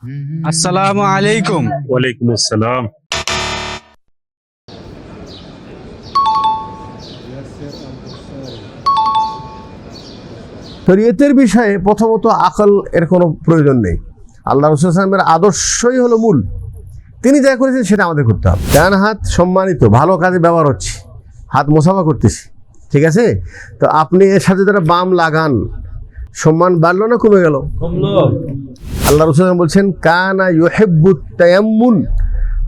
আসসালামু আলাইকুম। ওয়ালাইকুম আসসালাম। শরীয়তের বিষয়ে প্রথমত আকল এর কোনো প্রয়োজন নেই। আল্লাহ রসুলের আদর্শই হলো মূল। তিনি যা করেছেন সেটা আমাদের করতে হবে। ডান হাত সম্মানিত ভালো কাজে ব্যবহার হচ্ছে। হাত মোসাফা করতেছি। ঠিক আছে? তো আপনি এর সাথে যারা বাম লাগান সম্মান বাড়লো না কমে গেল? আল্লাহ রসুল বলছেন কানা ইউহেব্বুত তায়াম্মুন।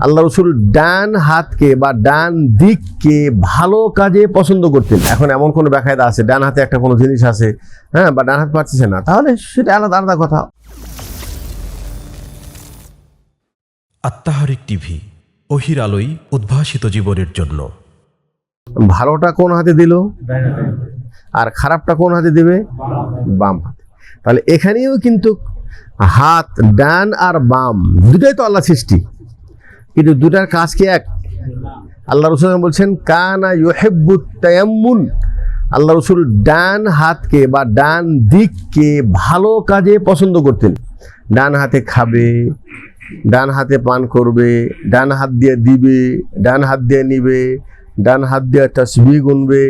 আল্লাহ রসুল ডান হাতকে বা ডান দিককে ভালো কাজে পছন্দ করতেন। এখন এমন কোনো ব্যাখ্যায় আছে ডান হাতে একটা কোনো জিনিস আছে হ্যাঁ বা ডান হাত পারতেছে না। তাহলে সেটা আলাদা আলাদা কথা। আত্মাহারিক টিভি অহির আলোই উদ্ভাসিত জীবনের জন্য। ভালোটা কোন হাতে দিল? আর খারাপটা কোন হাতে দেবে? বাম হাতে। তাহলে এখানেও কিন্তু হাত, ডান আর বাম দুটাই তো আল্লাহ সৃষ্টি। কিন্তু দুটার কাজ কি এক? আল্লাহ রসুল বলছেন, কানা ইউহেব্বুত তায়াম্মুন। আল্লাহ রসুল ডান হাতকে বা ডান দিককে ভালো কাজে পছন্দ করতেন। ডান হাতে খাবে, ডান হাতে পান করবে, ডান হাত দিয়ে দিবে, ডান হাত দিয়ে নিবে, ডান হাত দিয়ে তসবি গুনবে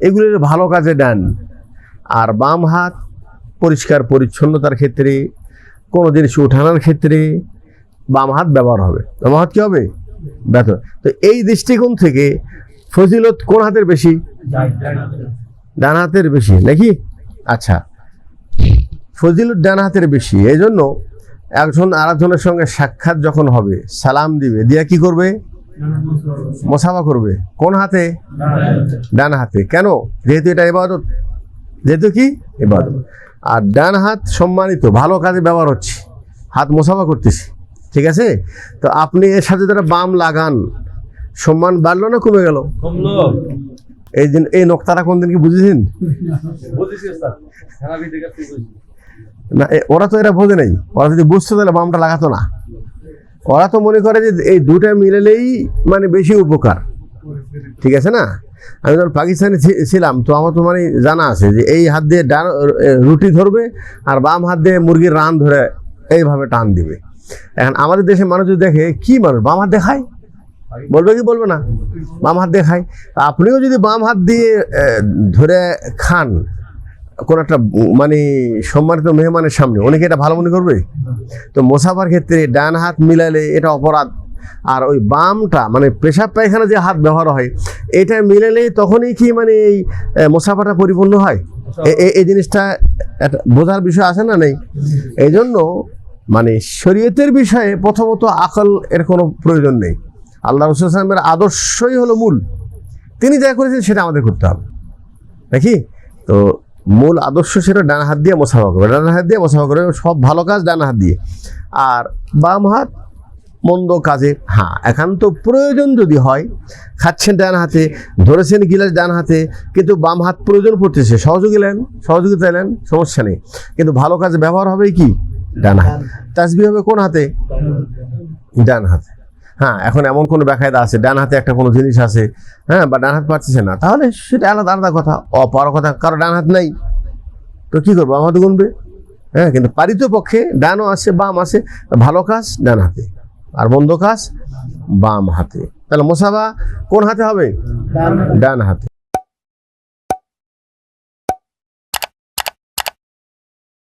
এগুলোর ভালো কাজে ডান আর বাম হাত পরিষ্কার পরিচ্ছন্নতার ক্ষেত্রে, কোনো জিনিস উঠানোর ক্ষেত্রে বাম হাত ব্যবহার হবে। বাম হাত কী হবে? ব্যথা। তো এই দৃষ্টিকোণ থেকে ফজিলত কোন হাতের বেশি? ডান হাতের বেশি, নাকি? আচ্ছা। ফজিলত ডান হাতের বেশি, এই জন্য একজন আরেকজনের সঙ্গে সাক্ষাৎ যখন হবে, সালাম দিবে, দিয়া কি করবে? মোসাফা করবে? কোন হাতে? ডান হাতে। কেন? যেহেতু এটা ইবাদত। যেহেতু কি? ইবাদত। আর ডান হাত সম্মানিত ভালো কাজে ব্যবহার হচ্ছে। হাত মোসাফা করতেছি। ঠিক আছে? তো আপনি এর সাথে যারা বাম লাগান সম্মান বাড়লো না কমে গেল? এই দিন এই নক্তারা কোন দিন কি বুঝেছেন? না ওরা তো এরা বোঝে নাই। ওরা যদি বুঝতো তাহলে বামটা লাগাতো না। ওরা তো মনে করে যে এই দুটা মিলেলেই মানে বেশি উপকার। ঠিক আছে না? আমি যখন পাকিস্তানে ছিলাম, তো আমার তো মানে জানা আছে যে এই হাত দিয়ে ডান রুটি ধরবে আর বাম হাত দিয়ে মুরগির রান ধরে এইভাবে টান দিবে। এখন আমাদের দেশে মানুষ যদি দেখে, কি মানুষ, বাম হাত দেখায়? বলবে কি বলবে না? বাম হাত দিয়ে খায় আপনিও যদি বাম হাত দিয়ে ধরে খান কোন একটা মানে সম্মানিত মেহমানের সামনে। অনেকে এটা ভালো মনে করবে? তো মোসাফার ক্ষেত্রে ডান হাত মিলালে এটা অপরাধ। আর ওই বামটা মানে পেশাব পায়খানা যে হাত ব্যবহার হয়, এটা মিলালে তখনই কি মানে এই মোসাফাটা পরিপূর্ণ হয়? এই জিনিসটা একটা বোঝার বিষয় আছে না নেই? এই জন্য মানে শরীয়তের বিষয়ে প্রথমত আকল এর কোনো প্রয়োজন নেই। আল্লাহ রসুলের আদর্শই হলো মূল। তিনি যা করেছেন সেটা আমাদের করতে হবে। নাকি? তো মূল আদর্শ সেটা ডান হাত দিয়ে মোসাফা করবে। ডান হাত দিয়ে মোসাফা করবে সব ভালো কাজ ডান হাত দিয়ে। আর বাম হাত মন্দ কাজে হ্যাঁ একান্ত প্রয়োজন যদি হয় খাচ্ছেন ডান হাতে ধরেছেন গিলাস ডান হাতে কিন্তু বাম হাত প্রয়োজন পড়তেছে সহযোগী নেন সহযোগিতা নেন সমস্যা নেই। কিন্তু ভালো কাজে ব্যবহার হবে কি? ডান হাত। তাসবি হবে কোন হাতে। ডান হাতে। হ্যাঁ এখন এমন কোনো ব্যাখ্যায় আছে ডান হাতে একটা কোনো জিনিস আছে হ্যাঁ বা ডান হাত পারতেছে না তাহলে সেটা আলাদা আলাদা কথা অপার কথা কারও ডান হাত নাই তো কী করব আমাদের গুনবে? হ্যাঁ কিন্তু পারিত পক্ষে ডানও আছে বাম আছে ভালো কাজ ডান হাতে আর মন্দ কাজ বাম হাতে তাহলে মশাবা কোন হাতে হবে? ডান হাতে।